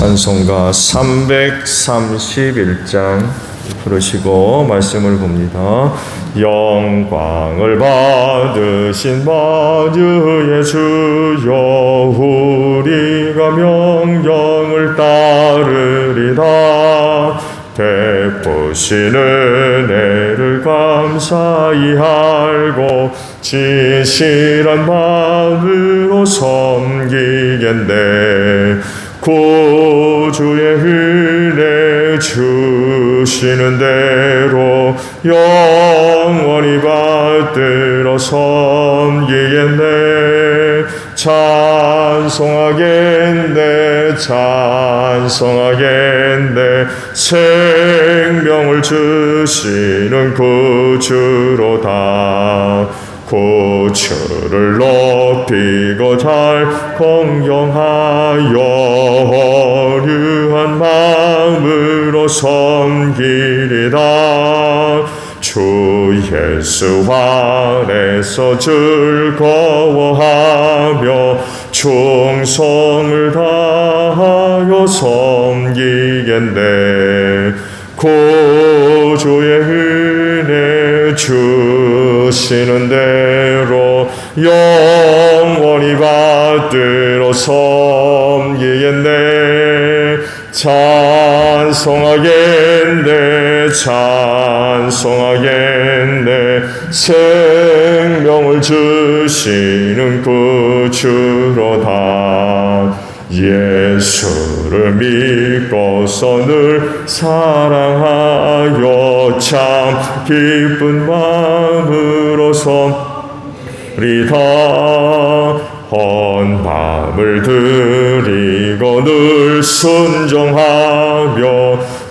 찬송가 331장 부르시고 말씀을 봅니다. 영광을 받으신 마주의 주여 우리가 명령을 따르리다 베푸시는 은혜를 감사히 알고 진실한 마음으로 섬기겠네 구주의 은혜 주시는 대로 영원히 받들어 섬기겠네. 찬송하겠네 찬송하겠네. 생명을 주시는 구주로 다 고추를 높이고 잘 공경하여 어류한 마음으로 섬기리다 주 예수 안에서 즐거워하며 충성을 다하여 섬기겠네. 구주의 주시는 대로 영원히 받들어 섬기겠네. 찬송하겠네 찬송하겠네. 생명을 주시는 구주로 다 예수를 믿고서 늘 사랑하여 참 기쁜 마음으로 섬리다 헌 밤을 드리고 늘 순종하며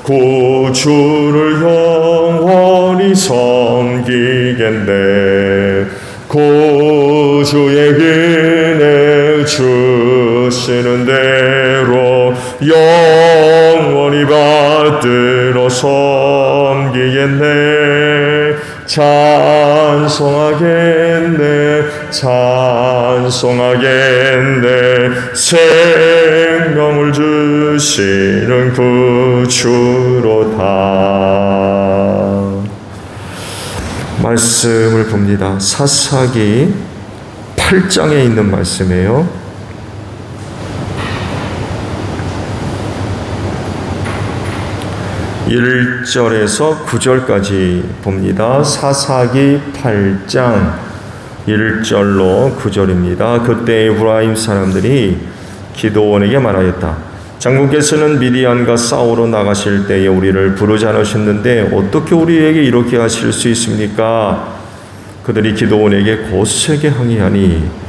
구주를 영원히 섬기겠네. 구주의 은혜 주시는 대로 영원히 받들 어 섬기겠네 찬송하겠네 찬송하겠네. 생명을 주시는 구주로 다. 말씀을 봅니다. 사사기 8장에 있는 말씀이에요 일절에서 9절까지 봅니다. 사사기 8장 1절로 9절입니다. 그때 에브라임 사람들이 기도원에게 말하였다. 장군께서는 미디안과 싸우러 나가실 때에 우리를 부르지 않으셨는데 어떻게 우리에게 이렇게 하실 수 있습니까? 그들이 기도원에게 곧세게 항의하니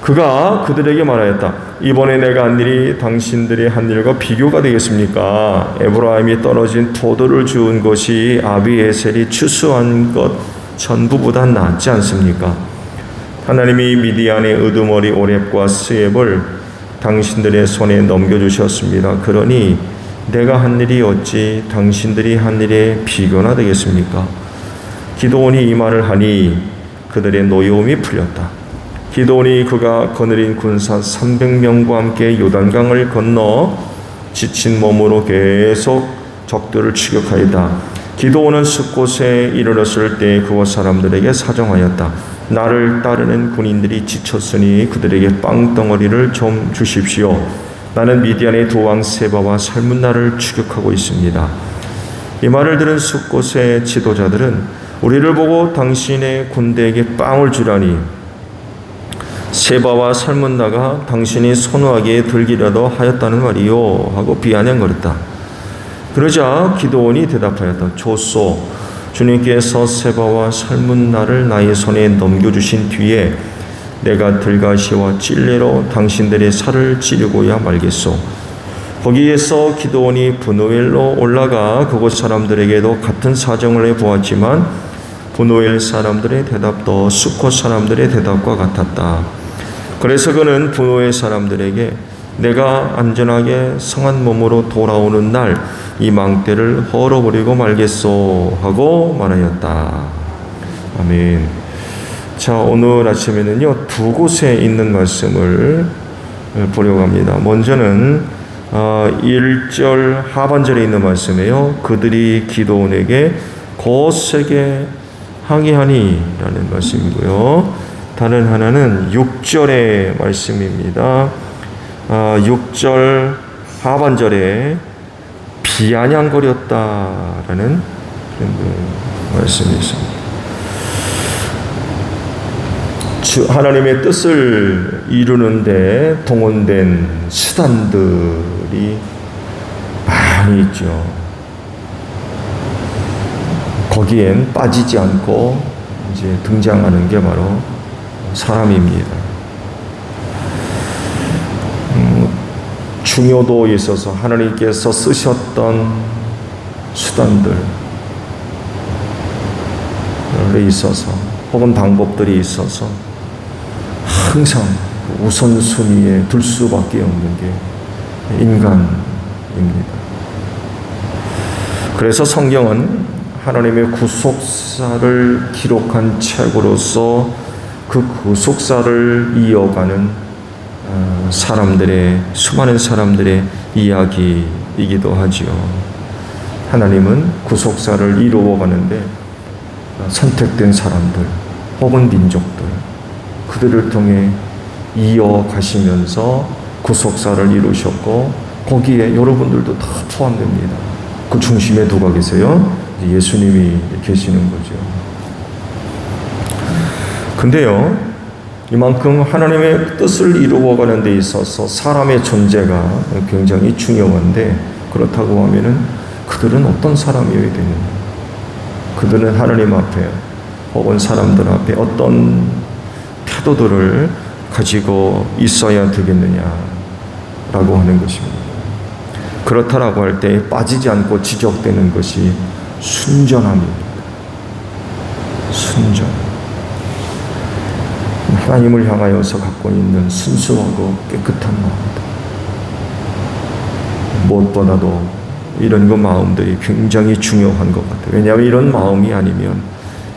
그가 그들에게 말하였다. 이번에 내가 한 일이 당신들이 한 일과 비교가 되겠습니까? 에브라임이 떨어진 포도를 주운 것이 아비에셀이 추수한 것 전부보다 낫지 않습니까? 하나님이 미디안의 으두머리 오렙과 스앱을 당신들의 손에 넘겨주셨습니다. 그러니 내가 한 일이 어찌 당신들이 한 일에 비교나 되겠습니까? 기도원이 이 말을 하니 그들의 노여움이 풀렸다. 기도원이 그가 거느린 군사 300명과 함께 요단강을 건너 지친 몸으로 계속 적들을 추격하이다. 기도원은 숲곳에 이르렀을 때 그곳 사람들에게 사정하였다. 나를 따르는 군인들이 지쳤으니 그들에게 빵덩어리를 좀 주십시오. 나는 미디안의 도왕 세바와 삶은 나를 추격하고 있습니다. 이 말을 들은 숲곳의 지도자들은 우리를 보고 당신의 군대에게 빵을 주라니 세바와 살문나가 당신이 선호하기에 들기라도 하였다는 말이요 하고 비아냥거렸다. 그러자 기도원이 대답하였다. 좋소. 주님께서 세바와 살문나를 나의 손에 넘겨주신 뒤에 내가 들가시와 찔레로 당신들의 살을 찌르고야 말겠소. 거기에서 기도원이 분노엘로 올라가 그곳 사람들에게도 같은 사정을 해 보았지만 분노엘 사람들의 대답도 수코 사람들의 대답과 같았다. 그래서 그는 분노엘 사람들에게 내가 안전하게 성한 몸으로 돌아오는 날 이 망대를 헐어버리고 말겠소 하고 말하였다. 아멘. 자, 오늘 아침에는요, 두 곳에 있는 말씀을 보려고 합니다. 먼저는 어, 1절 하반절에 있는 말씀이에요. 그들이 기도원에게 거세게 항의하니 라는 말씀이고요. 다른 하나는 6절의 말씀입니다. 어, 6절 하반절에 비아냥거렸다라는 말씀이 있습니다. 주 하나님의 뜻을 이루는데 동원된 수단들이 많이 있죠. 거기엔 빠지지 않고 이제 등장하는 게 바로 사람입니다. 음, 중요도에 있어서 하나님께서 쓰셨던 수단들에 있어서 혹은 방법들이 있어서 항상 우선순위에 둘 수밖에 없는 게 인간입니다. 그래서 성경은 하나님의 구속사를 기록한 책으로서 그 구속사를 이어가는 어, 사람들의 수많은 사람들의 이야기이기도 하지요. 하나님은 구속사를 이루어가는데 선택된 사람들 혹은 민족들 그들을 통해 이어가시면서 구속사를 이루셨고 거기에 여러분들도 다 포함됩니다. 그 중심에 누가 계세요? 예수님이 계시는 거죠. 근데요, 이만큼 하나님의 뜻을 이루어가는 데 있어서 사람의 존재가 굉장히 중요한데 그렇다고 하면은 그들은 어떤 사람이어야 되느냐? 그들은 하나님 앞에 혹은 사람들 앞에 어떤 태도들을 가지고 있어야 되겠느냐라고 하는 것입니다. 그렇다라고 할 때 빠지지 않고 지적되는 것이 순전함입니다. 순전. 하나님을 향하여서 갖고 있는 순수하고 깨끗한 마음들. 무엇보다도 이런 그 마음들이 굉장히 중요한 것 같아요. 왜냐하면 이런 마음이 아니면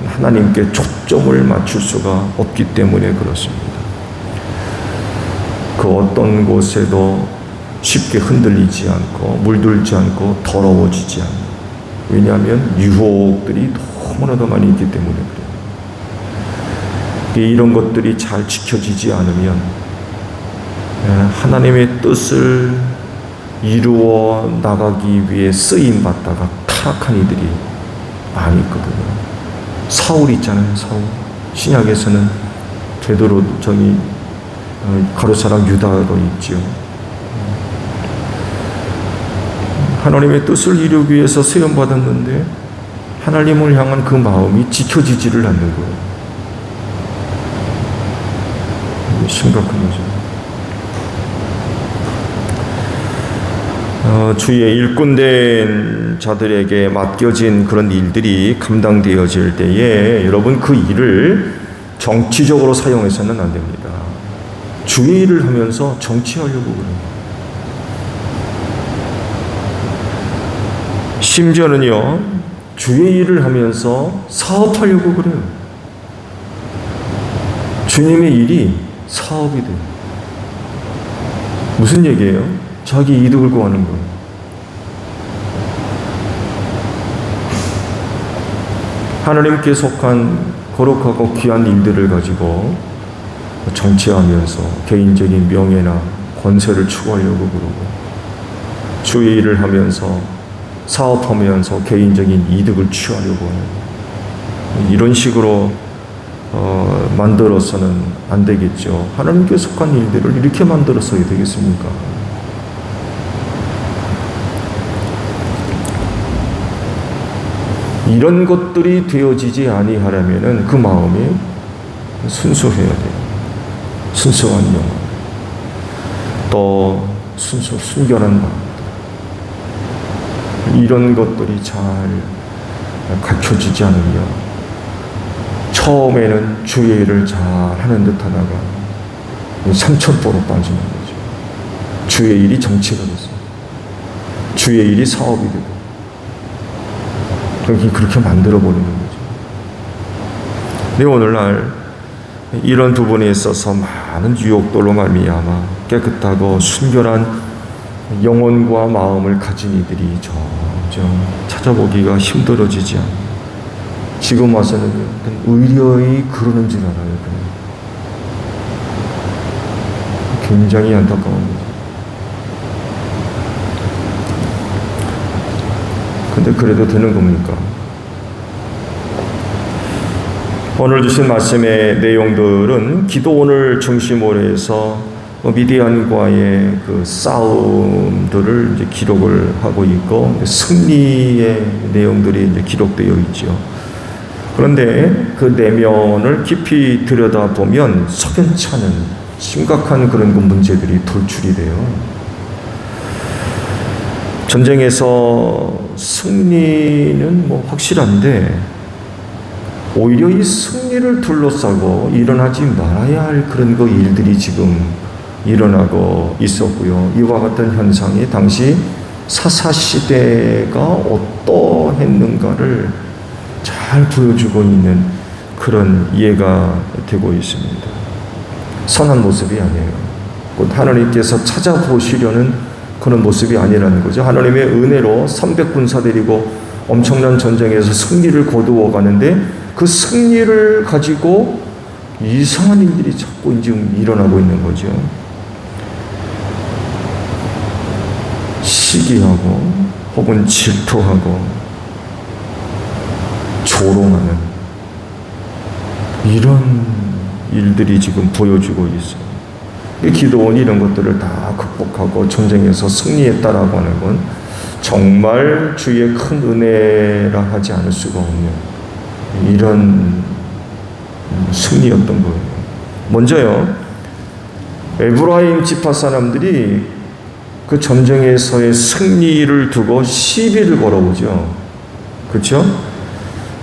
하나님께 초점을 맞출 수가 없기 때문에 그렇습니다. 그 어떤 곳에도 쉽게 흔들리지 않고 물들지 않고 더러워지지 않고 왜냐하면 유혹들이 너무나도 많이 있기 때문에 그래요. 이런 것들이 잘 지켜지지 않으면 예, 하나님의 뜻을 이루어 나가기 위해 쓰임 받다가 타락한 이들이 많이 있거든요. 사울 있잖아요, 사울. 신약에서는 베드로 저기 어, 가로사람 유다도 있지요. 하나님의 뜻을 이루기 위해서 세움 받았는데 하나님을 향한 그 마음이 지켜지지를 않는 거예요. 심각한 거죠. 어, 주의 일꾼된 자들에게 맡겨진 그런 일들이 감당되어질 때에 여러분 그 일을 정치적으로 사용해서는 안 됩니다. 주의 일을 하면서 정치하려고 그래요. 심지어는요, 주의 일을 하면서 사업하려고 그래요. 주님의 일이 사업이 돼요. 무슨 얘기예요? 자기 이득을 구하는 거예요. 하나님께 속한 거룩하고 귀한 일들을 가지고 정치하면서 개인적인 명예나 권세를 추구하려고 그러고 주의 일을 하면서 사업하면서 개인적인 이득을 취하려고 하는 이런 식으로 어, 만들어서는 안 되겠죠. 하나님께 속한 일들을 이렇게 만들어서야 되겠습니까? 이런 것들이 되어지지 아니하려면은 그 마음이 순수해야 돼요. 순수한 영혼. 또 순수 순결한 마음. 이런 것들이 잘 갖춰지지 않으며 처음에는 주의 일을 잘 하는 듯 하다가 삼천포로 빠지는 거죠. 주의 일이 정치가 됐어요. 주의 일이 사업이 되고 그렇게 그렇게 만들어 버리는 거죠. 근데 오늘날 이런 부분에 있어서 많은 유혹들로 말미암아 깨끗하고 순결한 영혼과 마음을 가진 이들이 점점 찾아보기가 힘들어지지 않아요. 지금 와서는 의뢰의 그러는 줄 알아요. 굉장히 안타까운 거죠. 근데 그래도 되는 겁니까? 오늘 주신 말씀의 내용들은 기도원을 중심으로 해서 미디안과의 그 싸움들을 이제 기록을 하고 있고 승리의 내용들이 이제 기록되어 있죠. 그런데 그 내면을 깊이 들여다보면 석연찮은 심각한 그런 그 문제들이 돌출이 돼요. 전쟁에서 승리는 뭐 확실한데 오히려 이 승리를 둘러싸고 일어나지 말아야 할 그런 그 일들이 지금 일어나고 있었고요. 이와 같은 현상이 당시 사사 시대가 어떠했는가를 잘 보여주고 있는 그런 이해가 되고 있습니다. 선한 모습이 아니에요. 곧 하나님께서 찾아보시려는 그런 모습이 아니라는 거죠. 하나님의 은혜로 300군사 데리고 엄청난 전쟁에서 승리를 거두어 가는데 그 승리를 가지고 이상한 일들이 자꾸 지금 일어나고 있는 거죠. 시기하고 혹은 질투하고 조롱하는 이런 일들이 지금 보여주고 있어요. 기도원이 이런 것들을 다 극복하고 전쟁에서 승리했다라고 하는 건 정말 주의 큰 은혜라 하지 않을 수가 없는 이런 승리였던 거예요. 먼저요, 에브라임 지파 사람들이 그 전쟁에서의 승리를 두고 시비를 걸어오죠. 그렇죠?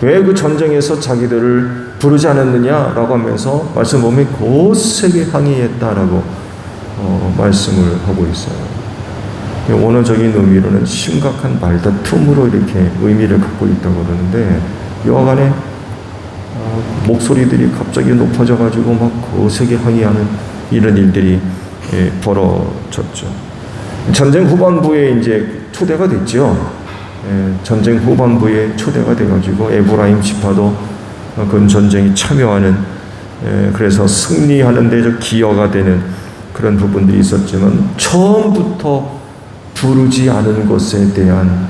왜 그 전쟁에서 자기들을 부르지 않았느냐라고 하면서 말씀 보면 고세게 항의했다라고 어, 말씀을 하고 있어요. 원어적인 의미로는 심각한 말다툼으로 이렇게 의미를 갖고 있다고 그러는데 여하간에 어, 목소리들이 갑자기 높아져 가지고 막 거세게 항의하는 이런 일들이 예, 벌어졌죠. 전쟁 후반부에 이제 초대가 됐죠. 예, 전쟁 후반부에 초대가 돼가지고 에브라임 지파도 그 전쟁에 참여하는 예, 그래서 승리하는데 저 기여가 되는 그런 부분들이 있었지만 처음부터 부르지 않은 것에 대한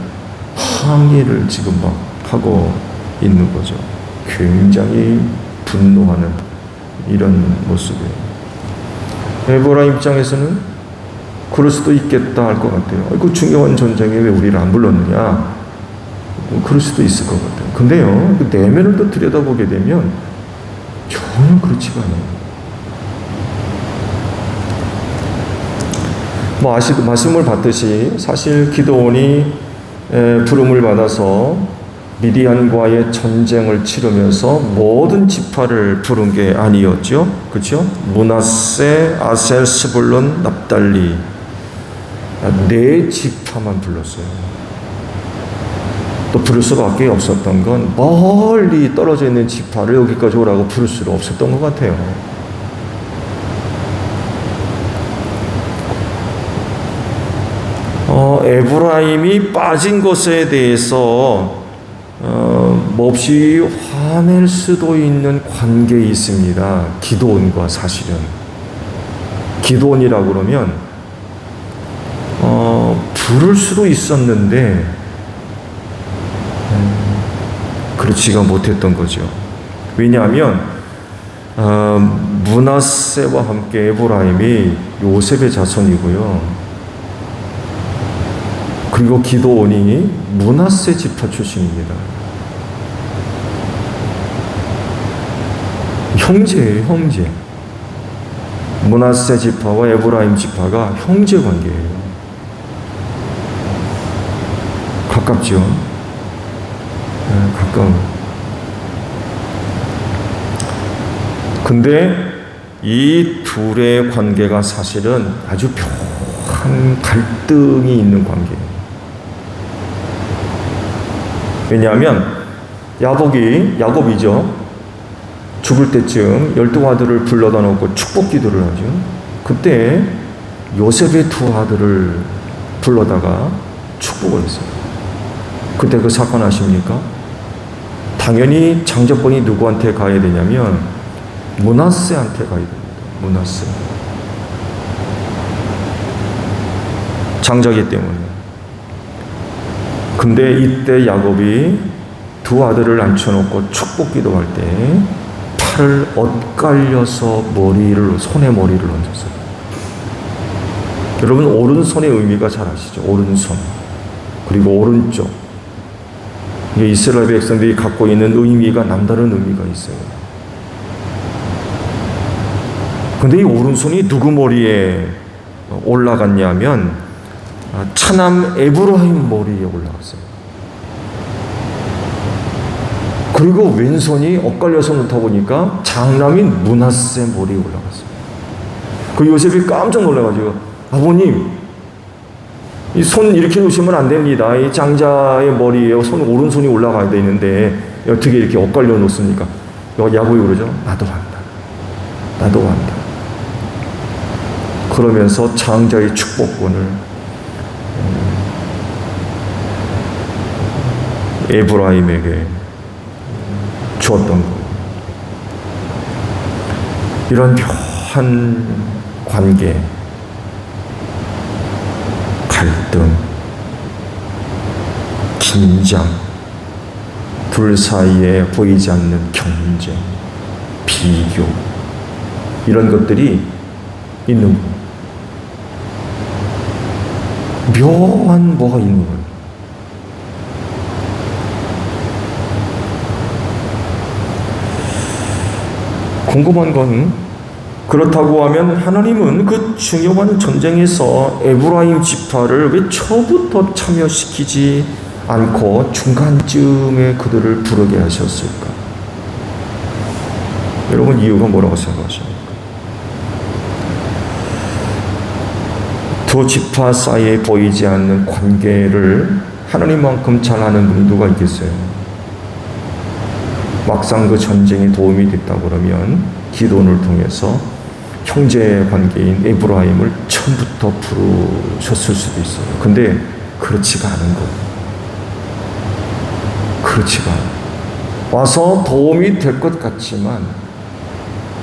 항의를 지금 막 하고 있는 거죠. 굉장히 분노하는 이런 모습이에요. 에보라 입장에서는 그럴 수도 있겠다 할 것 같아요. 그 중요한 전쟁에 왜 우리를 안 불렀느냐? 뭐 그럴 수도 있을 것 같아요. 근데요, 그 내면을 또 들여다보게 되면 전혀 그렇지가 않아요. 뭐 아시 말씀을 받듯이 사실 기도원이 부름을 받아서 미디안과의 전쟁을 치르면서 모든 지파를 부른 게 아니었죠. 그렇죠? 문하세, 아셀, 스불론, 납달리 네 지파만 불렀어요. 또 부를 수밖에 없었던 건 멀리 떨어져 있는 지파를 여기까지 오라고 부를 수가 없었던 것 같아요. 어, 에브라임이 빠진 것에 대해서 어, 어, 몹시 화낼 수도 있는 관계에 있습니다. 기도원과 사실은. 기도원이라고 그러면, 어, 부를 수도 있었는데, 음, 그렇지가 못했던 거죠. 왜냐하면, 어, 문하세와 함께 에브라임이 요셉의 자손이고요. 그리고 기도원이 문하세 지파 출신입니다. 형제예요, 형제. 문하세 지파와 에브라임 지파가 형제 관계예요. 가깝죠. 네, 가까운. 근데 이 둘의 관계가 사실은 아주 묘한 갈등이 있는 관계예요. 왜냐하면 야복이 야곱이죠. 죽을 때쯤 열두 아들을 불러다 놓고 축복 기도를 하죠. 그때 요셉의 두 아들을 불러다가 축복을 했어요. 그때 그 사건 아십니까? 당연히 장자권이 누구한테 가야 되냐면 문하세한테 가야 됩니다. 문하세. 장자기 때문에. 근데 이때 야곱이 두 아들을 앉혀놓고 축복 기도할 때 팔을 엇갈려서 머리를 손에 머리를 얹었어요. 여러분 오른손의 의미가 잘 아시죠? 오른손 그리고 오른쪽 이스라엘 백성들이 갖고 있는 의미가 남다른 의미가 있어요. 근데 이 오른손이 누구 머리에 올라갔냐면 아, 차남 에브라임 머리에 올라갔어요. 그리고 왼손이 엇갈려서 놓다 보니까 장남인 문하세 머리에 올라갔어요. 그 요셉이 깜짝 놀라가지고 아버님 이 손 이렇게 놓으시면 안 됩니다. 이 장자의 머리에 손 오른손이 올라가야 되는데 어떻게 이렇게 엇갈려 놓습니까? 야곱이 그러죠. 나도 한다. 나도 한다. 그러면서 장자의 축복권을 에브라임에게 주었던 것. 이런 묘한 관계, 갈등, 긴장, 둘 사이에 보이지 않는 경쟁, 비교, 이런 것들이 있는 것. 묘한 뭐가 있는 거예요. 궁금한 건 그렇다고 하면 하나님은 그 중요한 전쟁에서 에브라임 지파를 왜 처부터 참여시키지 않고 중간쯤에 그들을 부르게 하셨을까? 여러분 이유가 뭐라고 생각하십니까? 두 지파 사이에 보이지 않는 관계를 하나님만큼 잘 아는 분 누가 있겠어요? 막상 그 전쟁에 도움이 됐다 그러면 기도를 통해서 형제 관계인 에브라임을 처음부터 부르셨을 수도 있어요. 근데 그렇지가 않은 거. 그렇지가 않아. 와서 도움이 될 것 같지만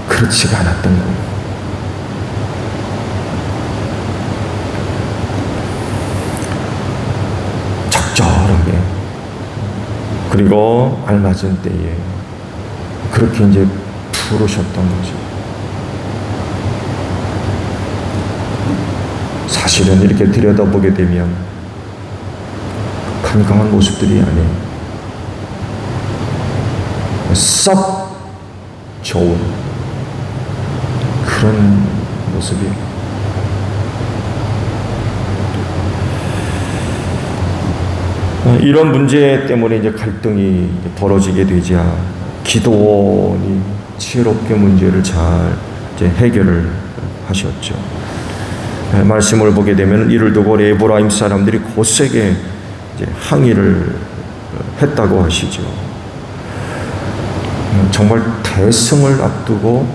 그렇지가 않았던 거예요. 적절하게 그리고 알맞은 때에 그렇게 이제 부르셨던 거죠. 사실은 이렇게 들여다보게 되면 강강한 모습들이 아니에요. 썩 좋은 그런 모습이 이런 문제 때문에 이제 갈등이 벌어지게 되자 기도원이 지혜롭게 문제를 잘 해결을 하셨죠. 네, 말씀을 보게 되면 이를 두고 에브라임 사람들이 곧세게 항의를 했다고 하시죠. 음, 정말 대승을 앞두고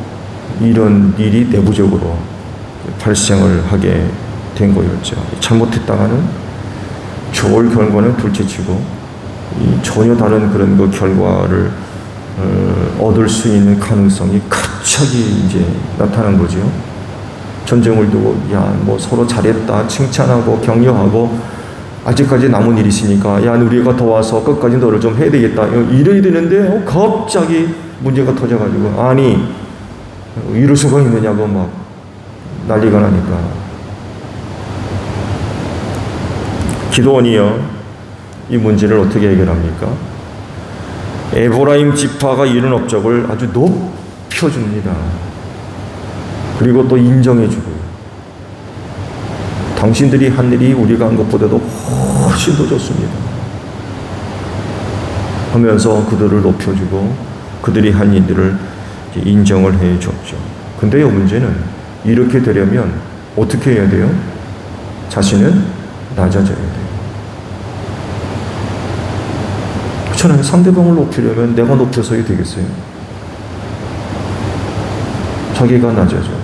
이런 일이 내부적으로 발생을 하게 된 거였죠. 잘못했다가는 좋을 결과는 둘째치고 이 전혀 다른 그런 그 결과를 어, 얻을 수 있는 가능성이 갑자기 이제 나타난 거죠. 전쟁을 두고 야 뭐 서로 잘했다 칭찬하고 격려하고 아직까지 남은 일이 있으니까 야 우리가 더 와서 끝까지 너를 좀 해야 되겠다 이래야 되는데 어, 갑자기 문제가 터져가지고 아니 이럴 수가 있느냐고 막 난리가 나니까 기도원이요 이 문제를 어떻게 해결합니까? 에브라임 지파가 이룬 업적을 아주 높여줍니다. 그리고 또 인정해주고요. 당신들이 한 일이 우리가 한 것보다도 훨씬 더 좋습니다. 하면서 그들을 높여주고 그들이 한 일들을 인정을 해 줬죠. 근데요, 문제는 이렇게 되려면 어떻게 해야 돼요? 자신은 낮아져야 돼요. 그렇잖아요. 상대방을 높이려면 내가 높여서야 되겠어요. 자기가 낮아져.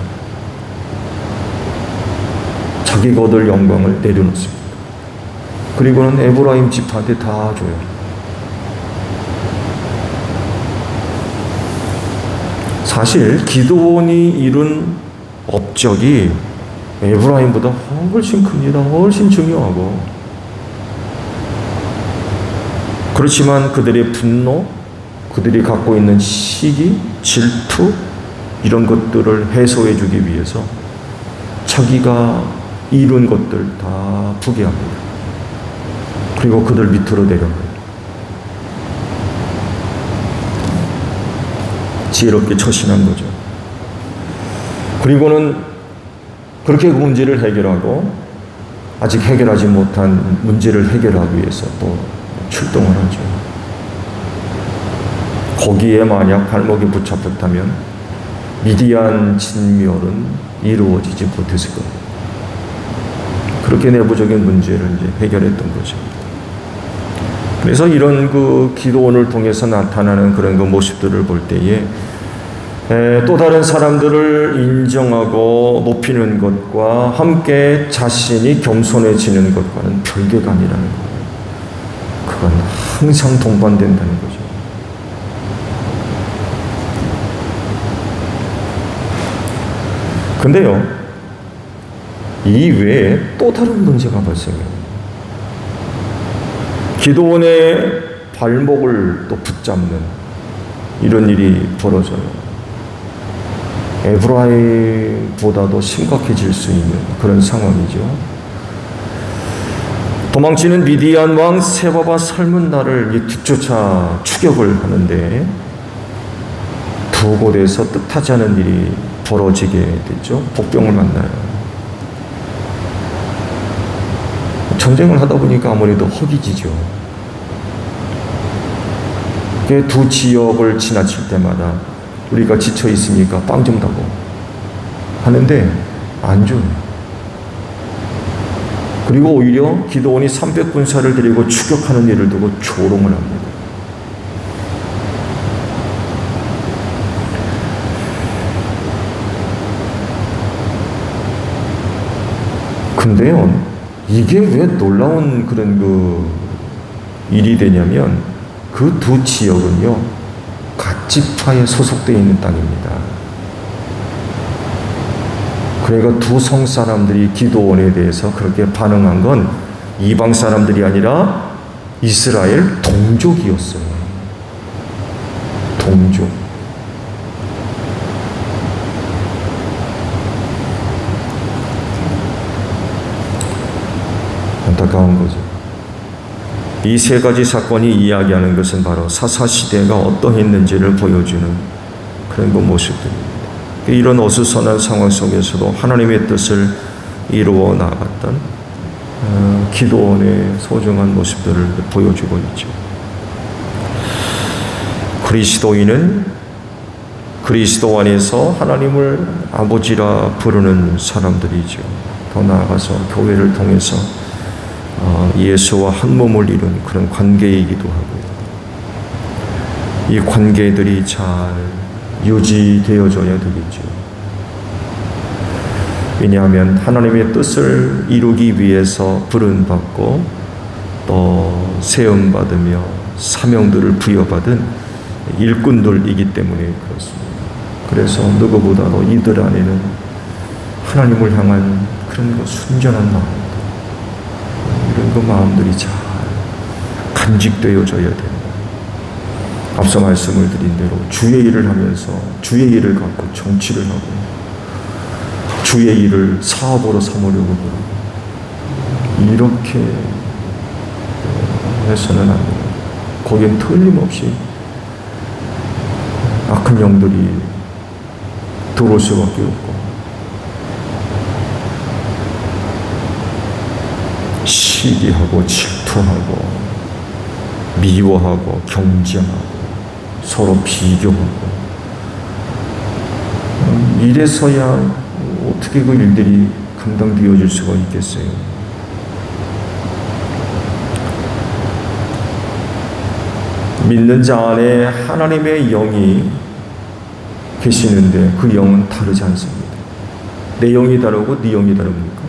자기가 얻을 영광을 내려놓습니다. 그리고는 에브라임 집한테 다 줘요. 사실 기도원이 이룬 업적이 에브라임보다 훨씬 큽니다. 훨씬 중요하고. 그렇지만 그들의 분노, 그들이 갖고 있는 시기, 질투, 이런 것들을 해소해 주기 위해서 자기가 이룬 것들 다 포기합니다. 그리고 그들 밑으로 내려가요. 지혜롭게 처신한 거죠. 그리고는 그렇게 그 문제를 해결하고 아직 해결하지 못한 문제를 해결하기 위해서 또 출동을 하죠. 거기에 만약 발목이 붙잡혔다면 미디안 진멸은 이루어지지 못했을 겁니다. 그렇게 내부적인 문제를 이제 해결했던 거죠. 그래서 이런 그 기도원을 통해서 나타나는 그런 그 모습들을 볼 때에 에, 또 다른 사람들을 인정하고 높이는 것과 함께 자신이 겸손해지는 것과는 별개가 아니라는 거예요. 그건 항상 동반된다는 거죠. 근데요, 이 외에 또 다른 문제가 발생해요. 기도원의 발목을 또 붙잡는 이런 일이 벌어져요. 에브라임보다도 심각해질 수 있는 그런 상황이죠. 도망치는 미디안 왕 세바바 삶은 나를 뒤쫓아 추격을 하는데 두 곳에서 뜻하지 않은 일이 벌어지게 되죠. 복병을 만나요. 전쟁을 하다 보니까 아무래도 허기지죠. 두 지역을 지나칠 때마다 우리가 지쳐 있으니까 빵 좀 다고 하는데 안 줘요. 그리고 오히려 기도원이 300군사를 데리고 추격하는 일을 두고 조롱을 합니다. 근데요, 이게 왜 놀라운 그런 그 일이 되냐면 그 두 지역은요, 갓지파에 소속되어 있는 땅입니다. 그러니까 두 성 사람들이 기도원에 대해서 그렇게 반응한 건 이방 사람들이 아니라 이스라엘 동족이었어요. 동족. 안타까운 거죠. 이 세 가지 사건이 이야기하는 것은 바로 사사시대가 어떠했는지를 보여주는 그런 그 모습들입니다. 이런 어수선한 상황 속에서도 하나님의 뜻을 이루어 나갔던 어, 기도원의 소중한 모습들을 보여주고 있죠. 그리스도인은 그리스도 안에서 하나님을 아버지라 부르는 사람들이죠. 더 나아가서 교회를 통해서 어, 예수와 한 몸을 이룬 그런 관계이기도 하고요. 이 관계들이 잘 유지되어져야 되겠죠. 왜냐하면 하나님의 뜻을 이루기 위해서 부름받고 또 세움받으며 사명들을 부여받은 일꾼들이기 때문에 그렇습니다. 그래서 누구보다도 이들 안에는 하나님을 향한 그런 그 순전한 마음, 이런 그 마음들이 잘 간직되어져야 된다. 앞서 말씀을 드린 대로 주의 일을 하면서 주의 일을 갖고 정치를 하고 주의 일을 사업으로 삼으려고 그러고 이렇게 해서는 안 됩니다. 거기엔 틀림없이 악한 영들이 들어올 수밖에 없고 시기하고 질투하고 미워하고 경쟁하고 서로 비교하고 음, 이래서야 어떻게 그 일들이 감당되어질 수가 있겠어요? 믿는 자 안에 하나님의 영이 계시는데 그 영은 다르지 않습니다. 내 영이 다르고 네 영이 다릅니까?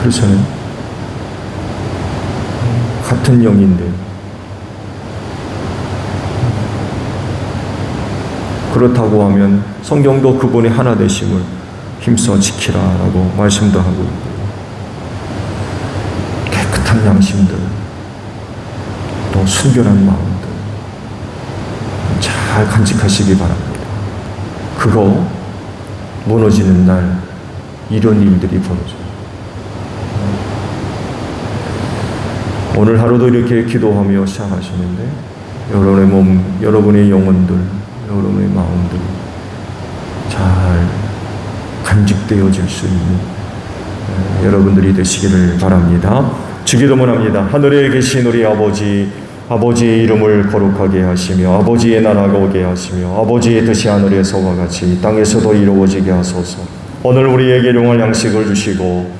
그렇잖아요. 같은 영인데 그렇다고 하면 성경도 그분의 하나 되심을 힘써 지키라라고 말씀도 하고 깨끗한 양심들 또 순결한 마음들 잘 간직하시기 바랍니다. 그거 무너지는 날 이런 일들이 벌어져 오늘 하루도 이렇게 기도하며 시작하시는데 여러분의 몸, 여러분의 영혼들, 여러분의 마음들 잘 간직되어질 수 있는 에, 여러분들이 되시기를 바랍니다. 주기도문 합니다. 하늘에 계신 우리 아버지, 아버지의 이름을 거룩하게 하시며 아버지의 나라가 오게 하시며 아버지의 뜻이 하늘에서와 같이 이 땅에서도 이루어지게 하소서. 오늘 우리에게 용할 양식을 주시고